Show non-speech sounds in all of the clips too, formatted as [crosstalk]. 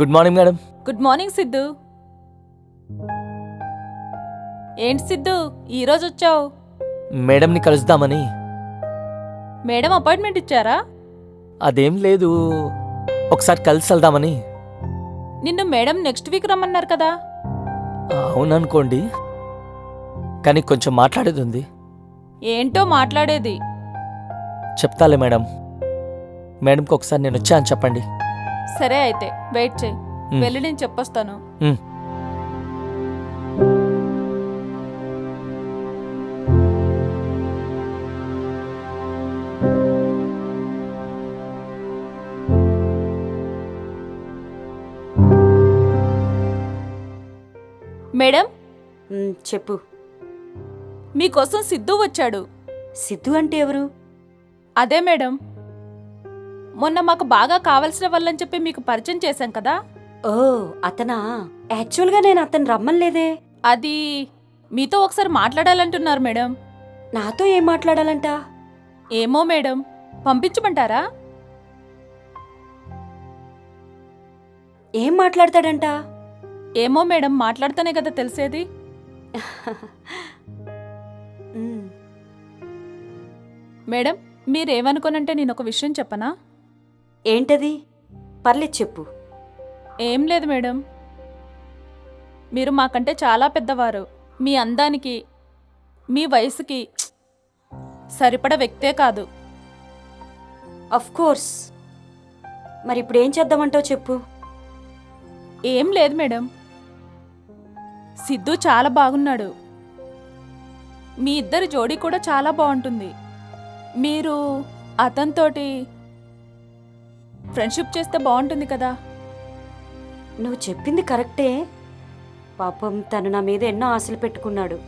Good morning madam good morning Siddhu ఏంటి సిద్ధు? ఈరోజు వచ్చావు? మేడంని కలుద్దామని. మేడం అపాయింట్మెంట్ ఇచ్చారా? అదేం లేదు. ఒకసారి కలిసి వెళ్దామని. నిన్ను మేడం నెక్స్ట్ వీక్ రమ్మన్నారు కదా? అవుననుకోండి. కానీ కొంచెం మాట్లాడేది ఉంది. ఏంటో మాట్లాడేది? చెప్తాలే మేడం. మేడంకి ఒకసారి నేను వచ్చా అని చెప్పండి. సరే అయితే వెయిట్ చేయి. వెళ్ళి నేను చెప్పొస్తాను. మేడం? మ్, చెప్పు. మీకోసం సిద్ధు వచ్చాడు. సిద్ధు అంటే ఎవరు? అదే మేడం. మొన్న మాకు బాగా కావలసిన వాళ్ళని చెప్పి మీకు పరిచయం చేశాం కదా? ఓ అతనా? యాక్చువల్గా నేను అతను రమ్మలేదే అది మీతో ఒకసారి మాట్లాడాలంటున్నారు మేడం. నాతో ఏం మాట్లాడాలంట? ఏమో మేడం. పంపించమంటారా? ఏం మాట్లాడతాడంట? ఏమో మేడం మాట్లాడితేనే కదా తెలిసేది. [laughs] మేడం మీరేమనుకోనంటే నేను ఒక విషయం చెప్పనా? ఏంటది? పర్లేదు చెప్పు. ఏం లేదు మేడం. మీరు మాకంటే చాలా పెద్దవారు. మీ అందానికి మీ వయసుకి సరిపడ వ్యక్తే కాదు. అఫ్ కోర్స్ మరి ఇప్పుడు ఏం చేద్దామంటావు చెప్పు. ఏం లేదు మేడం. సిద్ధు చాలా బాగున్నాడు. మీ ఇద్దరి జోడీ కూడా చాలా బాగుంటుంది. మీరు అతనితోటి ఫ్రెండ్షిప్ చేస్తే బాగుంటుంది కదా. నువ్వు చెప్పింది కరెక్టే. పాపం తను నా మీద ఎన్నో ఆశలు పెట్టుకున్నాడు.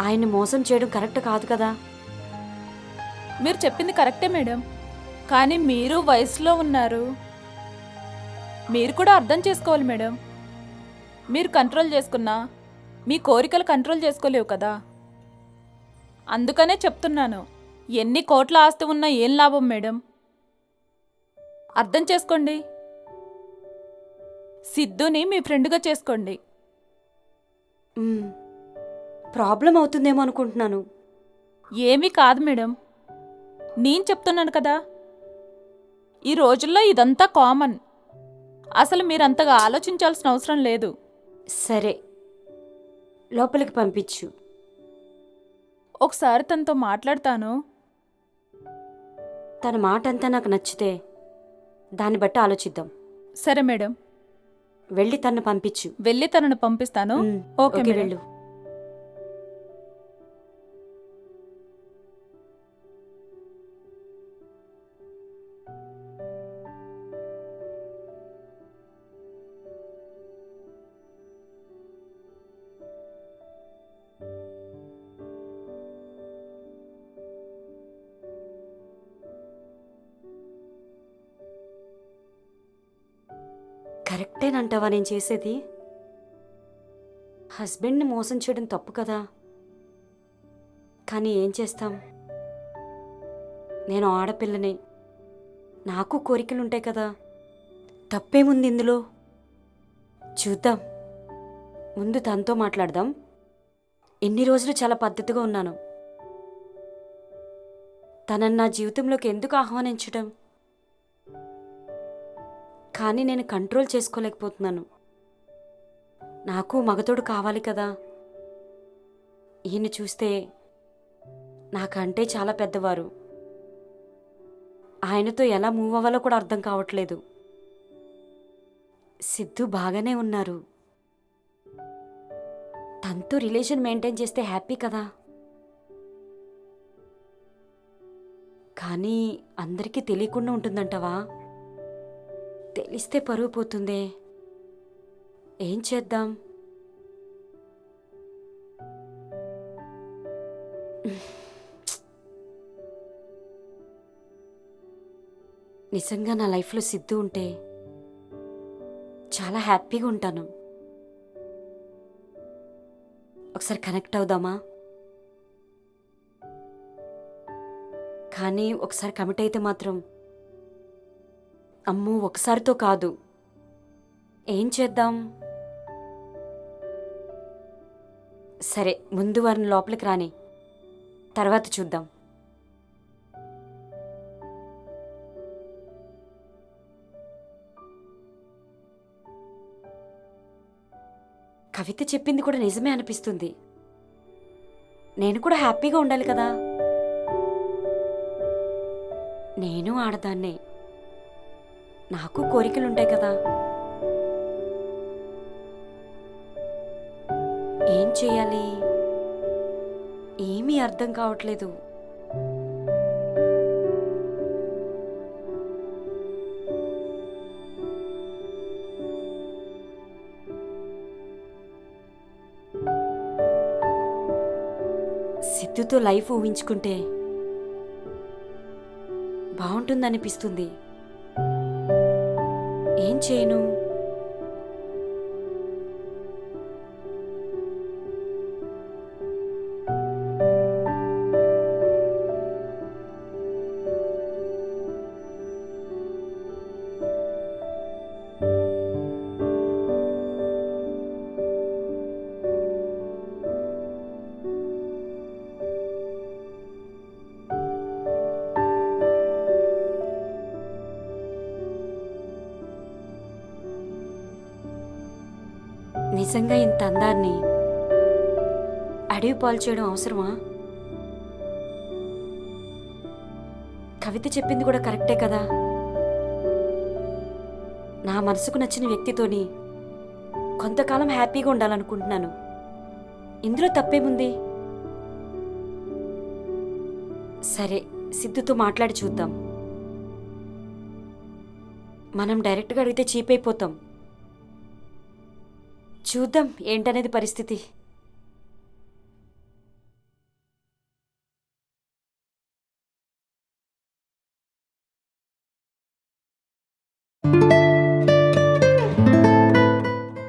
ఆయన్ని మోసం చేయడం కరెక్ట్ కాదు కదా. మీరు చెప్పింది కరెక్టే మేడం. కానీ మీరు వయసులో ఉన్నారు. మీరు కూడా అర్థం చేసుకోవాలి మేడం. మీరు కంట్రోల్ చేసుకున్నా మీ కోరికలు కంట్రోల్ చేసుకోలేవు కదా. అందుకనే చెప్తున్నాను ఎన్ని కోట్ల ఆస్తి ఉన్నా ఏం లాభం మేడం? అర్థం చేసుకోండి. సిద్ధుని మీ ఫ్రెండ్గా చేసుకోండి. ప్రాబ్లం అవుతుందేమో అనుకుంటున్నాను. ఏమీ కాదు మేడం. నేను చెప్తున్నాను కదా. ఈ రోజుల్లో ఇదంతా కామన్. అసలు మీరంతగా ఆలోచించాల్సిన అవసరం లేదు. సరే. లోపలికి పంపించు. ఒకసారి తనతో మాట్లాడతాను. తన మాట అంతా నాకు నచ్చితే దాన్ని బట్టి ఆలోచిద్దాం. సరే మేడం. వెళ్ళి తన్ను పంపించు. వెళ్ళి తనను పంపిస్తాను? ఓకే. వెళ్ళు. కరెక్టేనంటావా నేను చేసేది? హస్బెండ్ని మోసం చేయడం తప్పు కదా. కానీ ఏం చేస్తాం? నేను ఆడపిల్లని. నాకు కోరికలు ఉంటాయి కదా. తప్పేముంది ఇందులో? చూద్దాం. ముందు తనతో మాట్లాడదాం. ఎన్ని రోజులు చాలా పద్ధతిగా ఉన్నాను. తనని నా జీవితంలోకి ఎందుకు ఆహ్వానించడం కానీ నేను కంట్రోల్ చేసుకోలేకపోతున్నాను. నాకు మగతోడు కావాలి కదా. ఈయన చూస్తే నాకంటే చాలా పెద్దవారు. ఆయనతో ఎలా మూవ్ అవ్వాలో కూడా అర్థం కావట్లేదు. సిద్ధు బాగానే ఉన్నారు. తనతో రిలేషన్ మెయింటైన్ చేస్తే హ్యాపీ కదా. కానీ అందరికీ తెలియకుండా ఉంటుందంటవా? తెలిస్తే పరువు పోతుందే. ఏం చేద్దాం? నిజంగా నా లైఫ్లో సిద్ధు ఉంటే చాలా హ్యాపీగా ఉంటాను. ఒకసారి కనెక్ట్ అవుదామా? కానీ ఒకసారి కమిట్ అయితే మాత్రం అమ్మో ఒకసారితో కాదు. ఏం చేద్దాం? సరే ముందు వారిని లోపలికి రాని. తర్వాత చూద్దాం. కవిత చెప్పింది కూడా నిజమే అనిపిస్తుంది. నేను కూడా హ్యాపీగా ఉండాలి కదా? నేను ఆడదాన్నే. నాకు కోరికలుంటాయి కదా. ఏం చేయాలి? ఏమీ అర్థం కావట్లేదు. సిద్ధుతో లైఫ్ ఊహించుకుంటే బాగుంటుందనిపిస్తుంది. ఏం చేయను? అందాన్ని అడవి పాలు చేయడం అవసరమా? కవిత చెప్పింది కూడా కరెక్టే కదా? నా మనసుకు నచ్చిన వ్యక్తితోని కొంతకాలం హ్యాపీగా ఉండాలనుకుంటున్నాను. ఇందులో తప్పేముంది? సరే సిద్ధుతో మాట్లాడి చూద్దాం. మనం డైరెక్ట్గా అడిగితే చీప్ అయిపోతాం. చూద్దాం ఏంటనేది పరిస్థితి.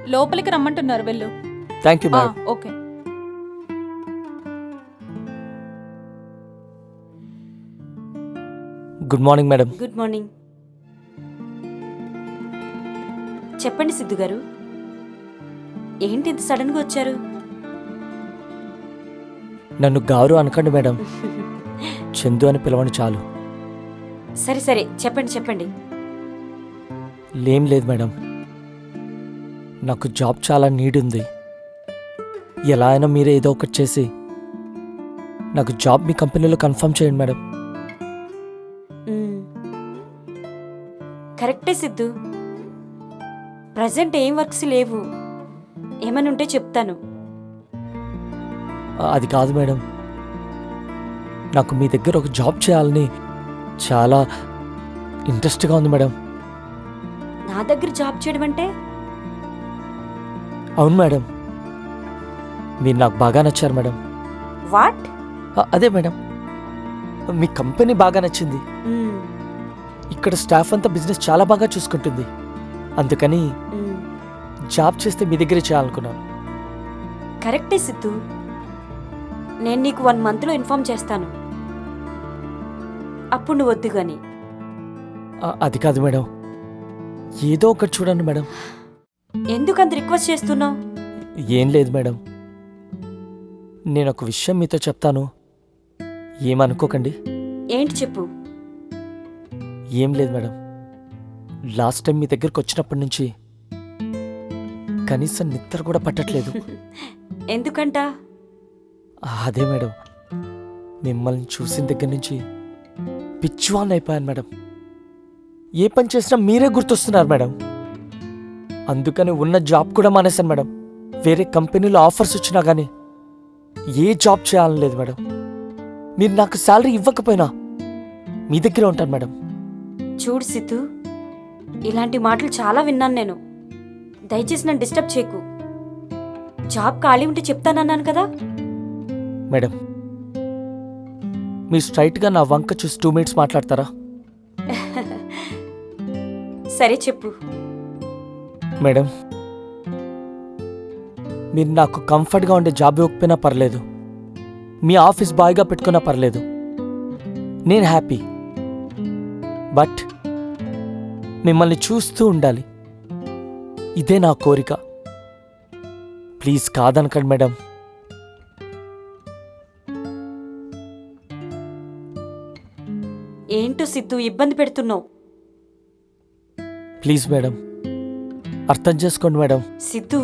లోపలికి రమ్మంటున్నారు వెళ్ళు. థ్యాంక్ యూ ఆ, madam okay. Good morning madam good morning చెప్పండి సిద్ధు గారు. ఏంటి ఇంత సడన్గా వచ్చారు? నన్ను గారు అనకండి మేడం. చందు అని పిలవండి చాలు. సరే సరే. చెప్పండి చెప్పండి. లేం లేదు మేడం. నాకు జాబ్ చాలా నీడ్ ఉంది ఎలా అయినా మీరే ఏదో ఒకటి చేసి నాకు జాబ్ మీ కంపెనీలో కన్ఫర్మ్ చేయండి మేడం. కరెక్టే సిద్ధు. ప్రజెంట్ ఏం వర్క్స్ లేవు. ఏమని ఉంటే చెప్తాను అది కాదు మేడం. నాకు మీ దగ్గర ఒక జాబ్ చేయాలని చాలా ఇంట్రెస్ట్గా ఉంది మేడం. నా దగ్గర జాబ్ చేయడం అంటే? అవును మేడం. మీరు నాకు బాగా నచ్చారు మేడం. వాట్? అదే మేడం. మీ కంపెనీ బాగా నచ్చింది. ఇక్కడ స్టాఫ్ అంతా బిజినెస్ చాలా బాగా చూసుకుంటుంది. అందుకని. జాబ్ చేస్తే మీ దగ్గరే చేయాలనుకున్నాను. కరెక్టే సిద్ధు. నేను నీకు వన్ మంత్లో ఇన్ఫామ్ చేస్తాను. అప్పుడు నువ్వు వద్దు కానీ అది కాదు మేడం. ఏదో ఒకటి చూడండి మేడం. ఎందుకు అంత రిక్వెస్ట్ చేస్తున్నావు? ఏం లేదు మేడం. నేను ఒక విషయం మీతో చెప్తాను. ఏమనుకోకండి. ఏంటి చెప్పు. ఏం లేదు మేడం. లాస్ట్ టైం మీ దగ్గరకు వచ్చినప్పటి నుంచి కనీసం నిద్ర కూడా పట్టట్లేదు. [laughs] ఎందుకంట? అదే మేడం మిమ్మల్ని చూసిన దగ్గర నుంచి పిచ్చివాన్ అయిపోయాను మేడం. ఏ పని చేసినా మీరే గుర్తొస్తున్నారు మేడం. అందుకని ఉన్న జాబ్ కూడా మానేశాను మేడం. వేరే కంపెనీలో ఆఫర్స్ వచ్చినా కానీ ఏ జాబ్ చేయాలని లేదు మేడం. మీరు నాకు శాలరీ ఇవ్వకపోయినా మీ దగ్గరే ఉంటాను మేడం. చూడు సిద్ధు ఇలాంటి మాటలు చాలా విన్నాను నేను. దయచేసి నన్ను డిస్టర్బ్ చేయకు. జాబ్ ఖాళీ ఉంటే చెప్తానన్నాను కదా. మేడం మీరు స్ట్రైట్గా నా వంక చూసి టూ మినిట్స్ మాట్లాడతారా? [laughs] సరే చెప్పు. మేడం మీరు నాకు కంఫర్ట్గా ఉండే జాబ్ ఇవ్వకపోయినా పర్లేదు. మీ ఆఫీస్ బాయ్గా పెట్టుకున్నా పర్లేదు. నేను హ్యాపీ. బట్ మిమ్మల్ని చూస్తూ ఉండాలి. ఇదే నా కోరిక. ప్లీజ్ కాదనకండి మేడం. ఏంటో సిద్ధు ఇబ్బంది పెడుతున్నావు? Please madam. అర్థం చేసుకోండి మేడం. సిద్ధు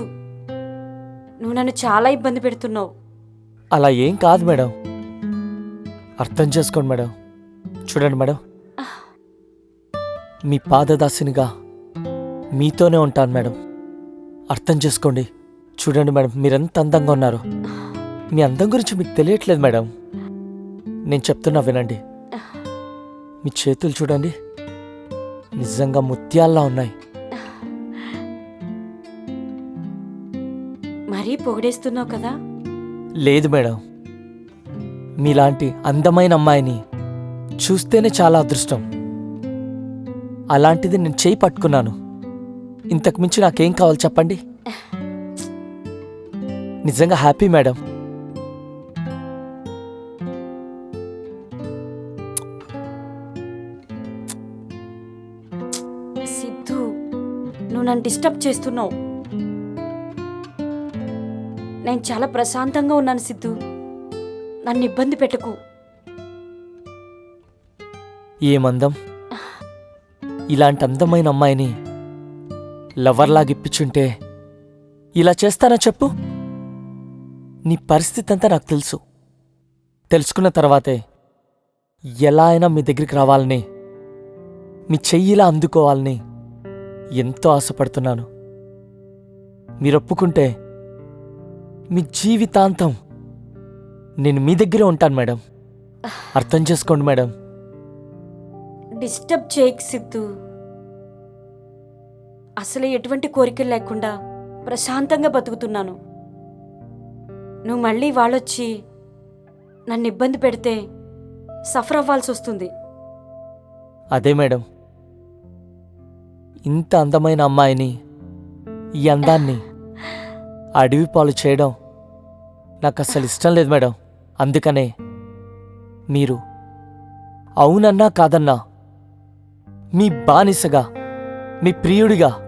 నువ్వు నన్ను చాలా ఇబ్బంది పెడుతున్నావు. అలా ఏం కాదు మేడం. అర్థం చేసుకోండి మేడం. చూడండి మేడం. మీ పాదదాసినిగా మీతోనే ఉంటాను మేడం. అర్థం చేసుకోండి. చూడండి మేడం మీరెంత అందంగా ఉన్నారు. మీ అందం గురించి మీకు తెలియట్లేదు మేడం. నేను చెప్తున్నా వినండి. మీ చేతులు చూడండి. నిజంగా ముత్యాల్లా ఉన్నాయి. మరీ పొగిడేస్తున్నావు కదా? లేదు మేడం. మీలాంటి అందమైన అమ్మాయిని చూస్తేనే చాలా అదృష్టం. అలాంటిది నేను చేయి పట్టుకున్నాను. ఇంతకు మించి నాకేం కావాలి చెప్పండి? నిజంగా హ్యాపీ మేడం. సిద్ధు నువ్వు నన్ను డిస్టర్బ్ చేస్తున్నావు. నేను చాలా ప్రశాంతంగా ఉన్నాను సిద్ధు. నన్ను ఇబ్బంది పెట్టకు. ఏమందం ఇలాంటి అందమైన అమ్మాయిని లవర్లాగిప్పించుంటే ఇలా చేస్తానా చెప్పు? నీ పరిస్థితి అంతా నాకు తెలుసు. తెలుసుకున్న తర్వాతే ఎలా అయినా మీ దగ్గరికి రావాలని మీ చెయ్యిలా అందుకోవాలని ఎంతో ఆశపడుతున్నాను. మీరు ఒప్పుకుంటే మీ జీవితాంతం నేను మీ దగ్గరే ఉంటాను మేడం. అర్థం చేసుకోండి మేడం. డిస్టర్బ్ చేయకు సిద్ధు. అసలు ఎటువంటి కోరికలు లేకుండా ప్రశాంతంగా బతుకుతున్నాను. నువ్వు మళ్ళీ వాళ్ళొచ్చి నన్ను ఇబ్బంది పెడితే సఫర్ అవ్వాల్సి వస్తుంది. అదే మేడం. ఇంత అందమైన అమ్మాయిని ఈ అందాన్ని అడవి పాలు చేయడం నాకు అస్సలు ఇష్టం లేదు మేడం. అందుకనే మీరు అవునన్నా కాదన్నా మీ బానిసగా మీ ప్రియుడిగా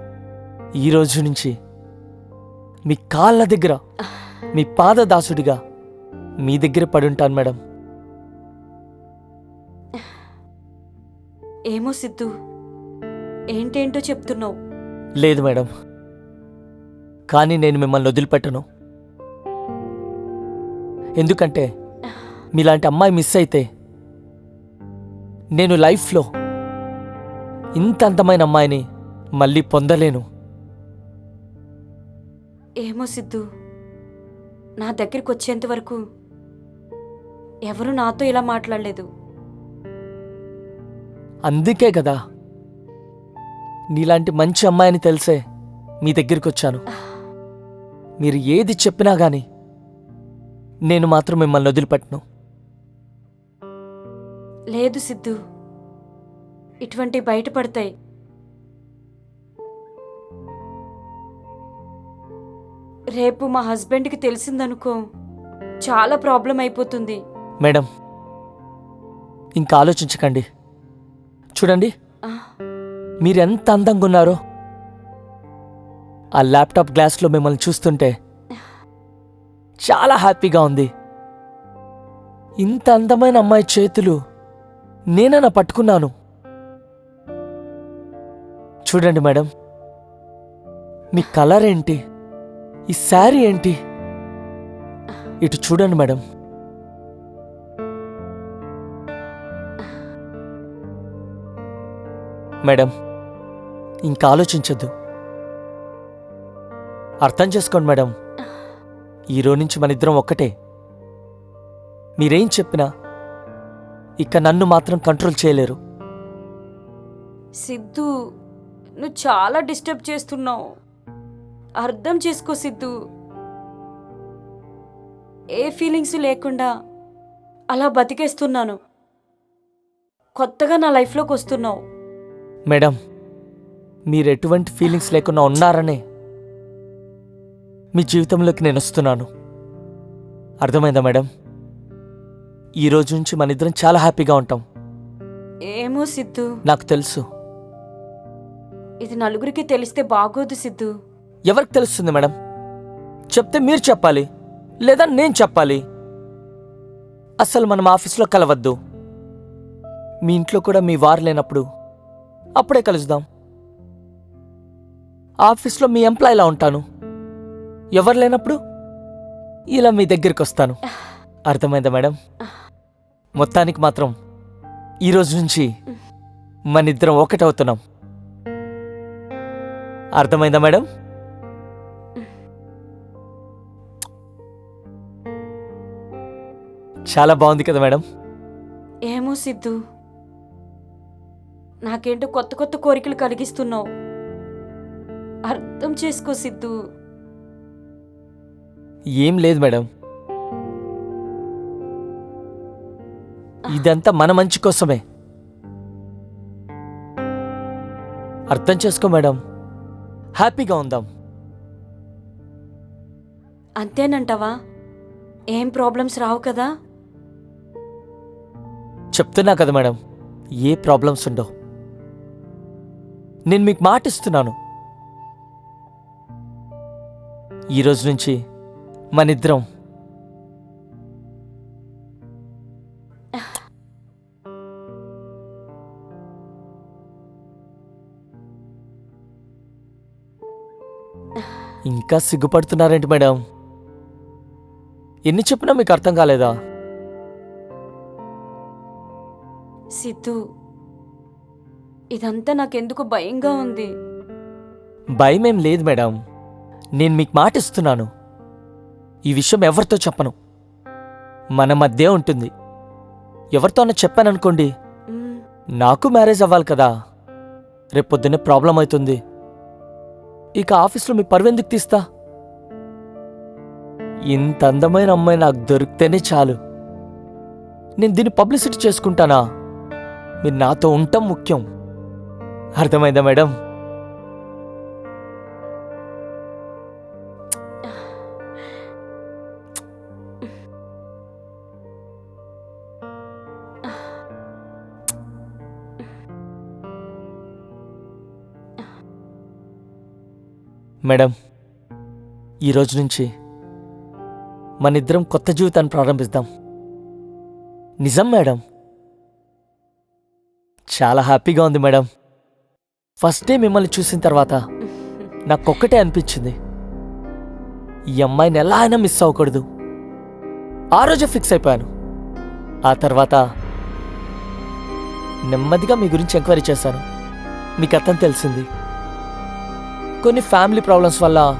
ఈ రోజు నుంచి మీ కాళ్ళ దగ్గర మీ పాదదాసుడిగా మీ దగ్గర పడుంటాను మేడం. ఏమో సిద్ధు ఏంటేంటో చెప్తున్నావు? లేదు మేడం. కానీ నేను మిమ్మల్ని వదిలిపెట్టను. ఎందుకంటే మీలాంటి అమ్మాయి మిస్ అయితే నేను లైఫ్లో ఇంత అందమైన అమ్మాయిని మళ్ళీ పొందలేను. ఏమో సిద్ధు. నా దగ్గరికి వచ్చేంత వరకు ఎవరు నాతో ఇలా మాట్లాడలేదు. అందుకే కదా నీలాంటి మంచి అమ్మాయిని తెలిసే మీ దగ్గరికి వచ్చాను మీరు ఏది చెప్పినా గాని నేను మాత్రం మిమ్మల్ని వదిలిపెట్టను. లేదు సిద్ధు. ఇటువంటి బయటపడతాయి రేపు మా హస్బెండ్కి తెలిసిందనుకో చాలా ప్రాబ్లం అయిపోతుంది. మేడం ఇంకా ఆలోచించకండి. చూడండి మీరెంత అందంగా ఉన్నారో. ఆ ల్యాప్టాప్ గ్లాస్లో మిమ్మల్ని చూస్తుంటే చాలా హ్యాపీగా ఉంది. ఇంత అందమైన అమ్మాయి చేతులు నేనైనా పట్టుకున్నాను. చూడండి మేడం మీ కలర్ ఏంటి? ఈ శారీ ఏంటి? ఇటు చూడండి మేడం. మేడం ఇంకా ఆలోచించద్దు. అర్థం చేసుకోండి మేడం. ఈరోజు నుంచి మన ఇద్దరం ఒక్కటే. మీరేం చెప్పినా ఇక నన్ను మాత్రం కంట్రోల్ చేయలేరు. సిద్ధు నువ్వు చాలా డిస్టర్బ్ చేస్తున్నావు. అర్థం చేసుకో సిద్ధు. ఏ ఫీలింగ్స్ లేకుండా అలా బతికేస్తున్నాను. కొత్తగా నా లైఫ్లోకి వస్తున్నావు. మేడం మీరు ఎటువంటి ఫీలింగ్స్ లేకుండా ఉన్నారనే మీ జీవితంలోకి నేను వస్తున్నాను. అర్థమైందా మేడం? ఈ రోజు నుంచి మన ఇద్దరం చాలా హ్యాపీగా ఉంటాం. ఏమో సిద్ధు. నాకు తెలుసు. ఇది నలుగురికి తెలిస్తే బాగోదు సిద్ధు. ఎవరికి తెలుస్తుంది మేడం? చెప్తే మీరు చెప్పాలి లేదా నేను చెప్పాలి? అసలు మనం ఆఫీస్లో కలవద్దు. మీ ఇంట్లో కూడా మీ వారు లేనప్పుడు అప్పుడే కలుద్దాం. ఆఫీస్లో మీ ఎంప్లాయీలా ఉంటాను. ఎవరు లేనప్పుడు ఇలా మీ దగ్గరికి వస్తాను. అర్థమైందా మేడం? మొత్తానికి మాత్రం ఈ రోజు నుంచి మన ఇద్దరం ఒకటవుతున్నాం. అర్థమైందా మేడం? చాలా బాగుంది కదా మేడం. ఏమో సిద్ధు. నాకేంటో కొత్త కొత్త కోరికలు కలిగిస్తున్నావు. అర్థం చేసుకో సిద్ధు. ఏం లేదు మేడం. ఇదంతా మన మంచి కోసమే. అర్థం చేసుకో మేడం. హ్యాపీగా ఉందాం. అంతేనంటావా? ఏం ప్రాబ్లమ్స్ రావు కదా? చెప్తున్నా కదా మేడం ఏ ప్రాబ్లమ్స్ ఉండవు. నేను మీకు మాట ఇస్తున్నాను. ఈ రోజు నుంచి మనిద్దరం. ఇంకా సిగ్గుపడుతున్నారేంటి మేడం? ఎన్ని చెప్పినా మీకు అర్థం కాలేదా? సిద్ధు ఇదంతా నాకెందుకు భయంగా ఉంది? భయమేం లేదు మేడం. నేను మీకు మాట ఇస్తున్నాను ఈ విషయం ఎవరితో చెప్పను? మన మధ్య ఉంటుంది. ఎవరితోనో చెప్పాననుకోండి నాకు మ్యారేజ్ అవ్వాలి కదా. రేపొద్దునే ప్రాబ్లం అవుతుంది. ఇక ఆఫీస్లో మీ పరువెందుకు తీస్తా? ఇంత అందమైన అమ్మాయి నాకు దొరికితేనే చాలు. నేను దీన్ని పబ్లిసిటీ చేసుకుంటానా? మీరు నాతో ఉండటం ముఖ్యం. అర్థమైందా మేడం? మేడం ఈ రోజు నుంచి మనిద్దరం కొత్త జీవితాన్ని ప్రారంభిద్దాం. నిజం మేడం? చాలా హ్యాపీగా ఉంది మేడం. ఫస్ట్ డే మిమ్మల్ని చూసిన తర్వాత నాకొక్కటే అనిపించింది. ఈ అమ్మాయిని ఎలా అయినా మిస్ అవ్వకూడదు. ఆ రోజే ఫిక్స్ అయిపోయాను. ఆ తర్వాత నెమ్మదిగా మీ గురించి ఎంక్వైరీ చేశాను. మీకు అర్థం తెలిసింది. కొన్ని ఫ్యామిలీ ప్రాబ్లమ్స్ వల్ల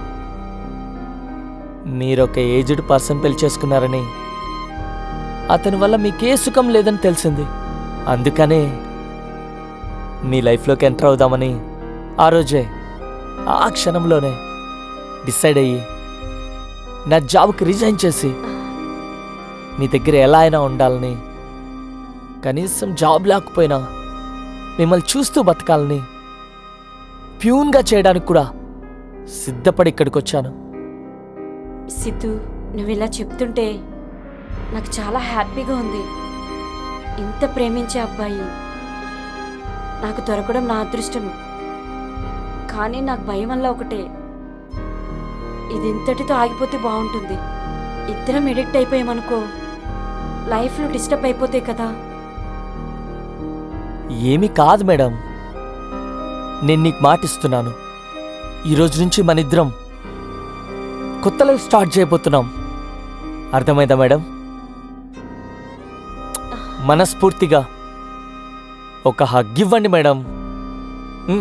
మీరు ఒక ఏజ్డ్ పర్సన్ పెళ్ళి చేసుకున్నారని అతని వల్ల మీకే సుఖం లేదని తెలిసింది. అందుకనే నీ లైఫ్లోకి ఎంటర్ అవుదామని ఆ రోజే ఆ క్షణంలోనే డిసైడ్ అయ్యి నా జాబ్కి రిజైన్ చేసి నీ దగ్గర ఎలా అయినా ఉండాలని కనీసం జాబ్ లేకపోయినా మిమ్మల్ని చూస్తూ బతకాలని ప్యూన్గా చేయడానికి కూడా సిద్ధపడి ఇక్కడికి వచ్చాను. సిద్ధు నువ్వు ఇలా చెప్తుంటే నాకు చాలా హ్యాపీగా ఉంది. ఇంత ప్రేమించే అబ్బాయి నాకు దొరకడం నా అదృష్టం. కానీ నాకు భయం వల్ల ఒకటే. ఇది ఇంతటితో ఆగిపోతే బాగుంటుంది. ఇద్దరం ఎడిక్ట్ అయిపోయామనుకో లైఫ్లో డిస్టర్బ్ అయిపోతాయి కదా. ఏమీ కాదు మేడం. నేను నీకు మాటిస్తున్నాను. ఈ రోజు నుంచి మన ఇద్దరం కొత్త లైఫ్ స్టార్ట్ చేయబోతున్నాం. అర్థమైందా మేడం? మనస్ఫూర్తిగా. ఒక హగ్ ఇవ్వండి మేడం. [laughs]